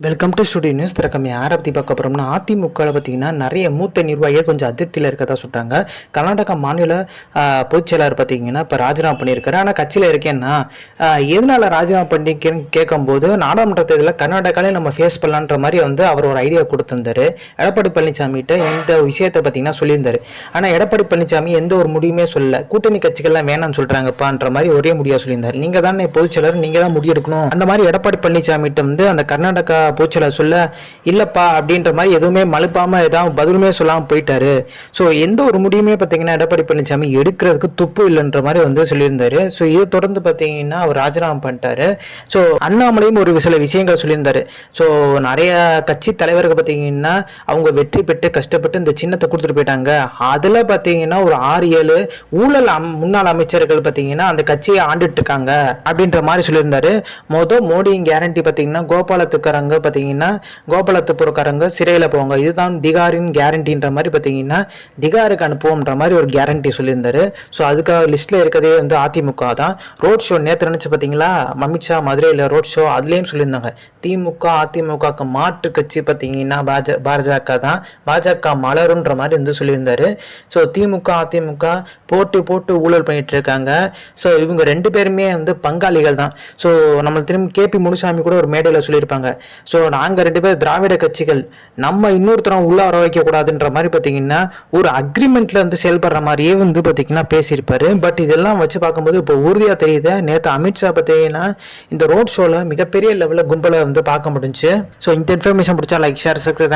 Welcome to studio news திறக்கம் யாரை பற்றி பார்க்க போகிறோம்னா அதிமுகவில் பார்த்தீங்கன்னா நிறைய மூத்த நிர்வாகிகள் கொஞ்சம் அதிருப்தியில் இருக்கதா சொல்கிறாங்க கர்நாடகா மாநில ஆஹ், பொதுச் செயலாளர் பார்த்தீங்கன்னா இப்போ ராஜினாமா பண்ணியிருக்காரு. ஆனால் கட்சியில் இருக்கேன்னா எதனால ராஜினாமா பண்ணிக்கன்னு கேட்கும்போது நாடாளுமன்ற தேர்தலில் கர்நாடகாலே நம்ம ஃபேஸ் பண்ணலான்ற மாதிரி வந்து அவர் ஒரு ஐடியா கொடுத்துருந்தாரு. எடப்பாடி பழனிசாமிகிட்ட இந்த விஷயத்தை பார்த்தீங்கன்னா சொல்லியிருந்தாரு. ஆனால் எடப்பாடி பழனிசாமி எந்த ஒரு முடிவுமே சொல்லலை. கூட்டணி கட்சிகள்லாம் வேணாம்னு சொல்கிறாங்கப்பான்ற மாதிரி ஒரே முடியாக சொல்லியிருந்தார். நீங்கள் தானே பொதுச் நீங்கள் தான் முடிவெடுக்கணும். அந்த மாதிரி எடப்பாடி பழனிசாமிகிட்ட வந்து அந்த கர்நாடகா பூச்சலை சொல்ல இல்லப்பா அப்படின்ற மாதிரி எதுவுமே மலுப்பாம ஏதாவது பதிலுமே சொல்லாம போயிட்டாரு. ஸோ எந்த ஒரு முடியுமே பார்த்தீங்கன்னா எடப்பாடி பழனிசாமி எடுக்கிறதுக்கு துப்பு இல்லைன்ற மாதிரி வந்து சொல்லியிருந்தாரு. ஸோ இதை தொடர்ந்து பார்த்தீங்கன்னா அவர் ராஜினாமா பண்ணிட்டாரு. ஸோ அண்ணாமலையும் ஒரு சில விஷயங்கள் சொல்லியிருந்தாரு. ஸோ நிறைய கட்சி தலைவர்கள் பார்த்தீங்கன்னா அவங்க வெற்றி பெற்று கஷ்டப்பட்டு இந்த சின்னத்தை கொடுத்துட்டு போயிட்டாங்க. அதில் பார்த்தீங்கன்னா ஒரு ஆறு ஏழு ஊழல் அம் முன்னாள் அமைச்சர்கள் பார்த்தீங்கன்னா அந்த கட்சியை ஆண்டுட்டு இருக்காங்க அப்படின்ற மாதிரி சொல்லியிருந்தாரு. மொதல் மோடியின் கேரண்டி பார்த்தீங்கன்னா கோபாலத்துக்காரங்க பார்த்தீங்கன்னா கோபாலத்துப்புறக்காரங்க சிறையில் போவாங்க. இதுதான் திகாரின் கேரண்டின்ற மாதிரி பார்த்தீங்கன்னா திகாருக்கு அனுப்புவோம்ன்ற மாதிரி ஒரு கேரண்டி சொல்லியிருந்தாரு. ஸோ அதுக்காக லிஸ்ட்டில் இருக்கதே வந்து அதிமுக தான். ரோட் ஷோ நேற்று நினச்சி பார்த்தீங்களா அமித்ஷா மதுரையில் ரோட் ஷோ அதுலேயும் சொல்லியிருந்தாங்க. திமுக அதிமுகக்கு மாற்று கட்சி பார்த்தீங்கன்னா பாஜ பாஜக தான். பாஜக மலருன்ற மாதிரி வந்து சொல்லியிருந்தாரு. ஸோ திமுக அதிமுக போட்டு போட்டு ஊழல் பண்ணிட்டு இருக்காங்க. ஸோ இவங்க ரெண்டு பேருமே வந்து பங்காளிகள் தான். ஸோ நம்ம திரும்பி கேபி முனுசாமி கூட ஒரு மேடையில் சொல்லியிருப்பாங்க. ஸோ நாங்கள் ரெண்டு பேர் திராவிட கட்சிகள் நம்ம இன்னொருத்தரம் உள்ள வர வைக்கக்கூடாதுன்ற மாதிரி பார்த்தீங்கன்னா ஒரு அக்ரிமெண்ட்ல வந்து செயல்படுற மாதிரியே வந்து பார்த்தீங்கன்னா பேசியிருப்பாரு. பட் இதெல்லாம் வச்சு பார்க்கும்போது இப்போ உறுதியாக தெரியுது. நேற்று அமித்ஷா பார்த்தீங்கன்னா இந்த ரோட் ஷோவில் மிகப்பெரிய லெவலில் கும்பலை வந்து பார்க்க முடிஞ்சுச்சு. ஸோ இந்த இன்ஃபர்மேஷன் பிடிச்சா லைக் ஷேர் சப்ஸ்கிரைப்